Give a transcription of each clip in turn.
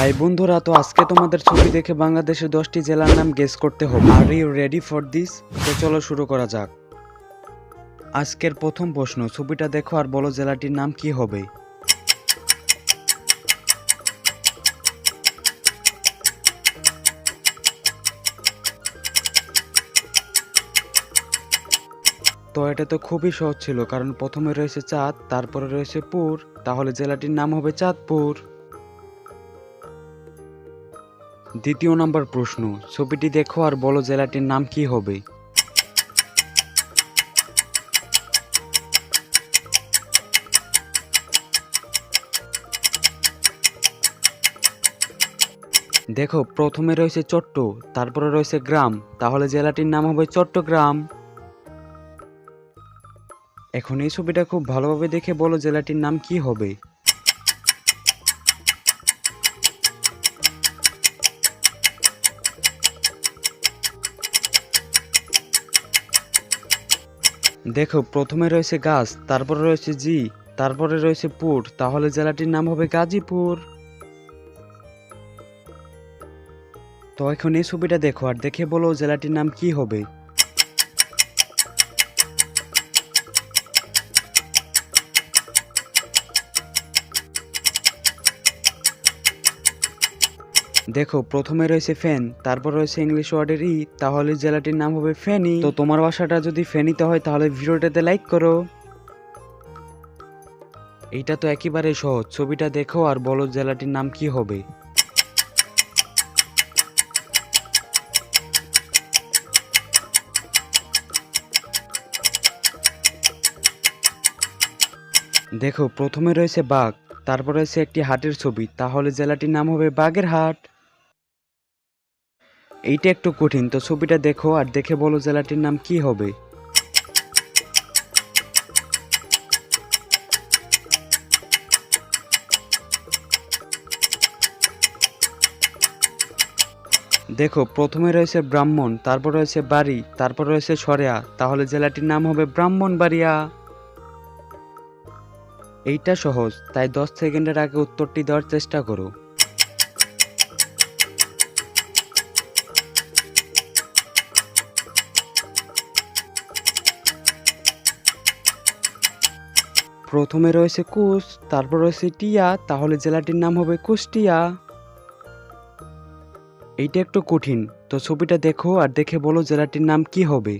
High বন্ধুরা, তো আজকে তোমাদের ছবি দেখে বাংলাদেশের দশটি জেলার নাম গেস করতে হবে। Are you ready for this তো চলো শুরু করা যাক। আজকের প্রথম প্রশ্ন, ছবিটা দেখো আর বলো জেলাটির নাম কি হবে। তো এটা তো খুবই সহজ ছিল, কারণ প্রথমে রয়েছে চাঁদ, তারপরে রয়েছে পুর, তাহলে জেলাটির নাম হবে চাঁদপুর। দ্বিতীয় নাম্বার প্রশ্ন, ছবিটি দেখো আর বলো জেলাটির নাম কি হবে? দেখো, প্রথমে রয়েছে চট্ট, তারপরে রয়েছে গ্রাম, তাহলে জেলাটির নাম হবে চট্টগ্রাম। এখন এই ছবিটা খুব ভালোভাবে দেখে বলো জেলাটির নাম কি হবে। দেখো, প্রথমে রয়েছে গাছ, তারপরে রয়েছে জি তারপরে রয়েছে পুর, তাহলে জেলাটির নাম হবে গাজীপুর। তো এখন এই ছবিটা দেখো, আর দেখে বলো জেলাটির নাম কি হবে। দেখো, প্রথমে রয়েছে ফ্যান তারপর রয়েছে ইংলিশ ওয়ার্ডের ই, তাহলে জেলাটির নাম হবে ফেনি। তো তোমার বাসাটা যদি ফেনিতে হয়, তাহলে ভিডিওটাতে লাইক করো। এইটা তো একেবারে সহজ, ছবিটা দেখো আর বলো জেলাটির নাম কি হবে। দেখো, প্রথমে রয়েছে বাঘ, তারপর রয়েছে একটি হাটের ছবি, তাহলে জেলাটির নাম হবে বাঘের হাট এইটা একটু কঠিন, তো ছবিটা দেখো আর দেখে বলো জেলাটির নাম কি হবে। দেখো, প্রথমে রয়েছে ব্রাহ্মণ, তারপর রয়েছে বাড়ি, তারপর রয়েছে সরেয়া। তাহলে জেলাটির নাম হবে ব্রাহ্মণবাড়িয়া। এইটা সহজ, তাই দশ সেকেন্ডের আগে উত্তরটি দেওয়ার চেষ্টা করো। প্রথমে রয়েছে কুশ তারপর রয়েছে টিয়া, তাহলে জেলাটির নাম হবে কুষ্টিয়া। এইটা একটু কঠিন, তো ছবিটা দেখো আর দেখে বলো জেলাটির নাম কি হবে।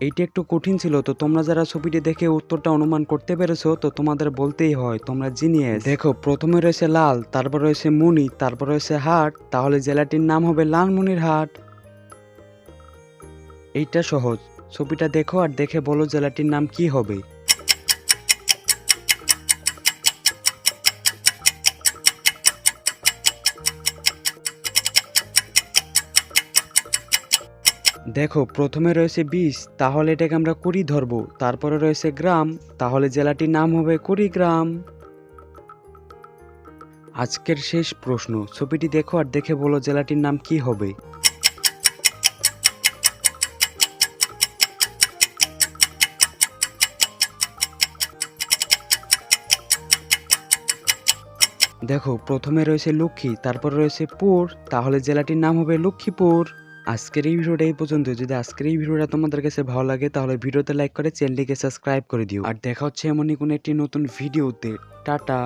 এইটা একটু কঠিন ছিল, তো তোমরা যারা ছবিটি দেখে উত্তরটা অনুমান করতে পেরেছ, তো তোমাদের বলতেই হয়, তোমরা জিনিয়াস। দেখো, প্রথমে রয়েছে লাল, তারপর রয়েছে মুনি, তারপর রয়েছে হাট, তাহলে জেলাটির নাম হবে লালমনির হাট। এইটা সহজ, ছবিটা দেখো আর দেখে বলো জেলাটির নাম কি হবে। দেখো, প্রথমে রয়েছে বিষ, তাহলে এটাকে আমরা কুড়ি ধরবো। তারপরে রয়েছে গ্রাম, তাহলে জেলাটির নাম হবে কুড়িগ্রাম। আজকের শেষ প্রশ্ন, ছবিটি দেখো আর দেখে বলো জেলাটির নাম কি হবে। দেখো, প্রথমে রয়েছে লক্ষ্মী, তারপর রয়েছে পুর, তাহলে জেলাটির নাম হবে লক্ষ্মীপুর। আজকের এই ভিডিওটা এই পর্যন্ত। যদি আজকের এই ভিডিওটা তোমাদের কাছে ভালো লাগে, তাহলে ভিডিওতে লাইক করে চ্যানেলটিকে সাবস্ক্রাইব করে দিও। আর দেখা হচ্ছে এমনই কোনো একটি নতুন ভিডিওতে। টাটা।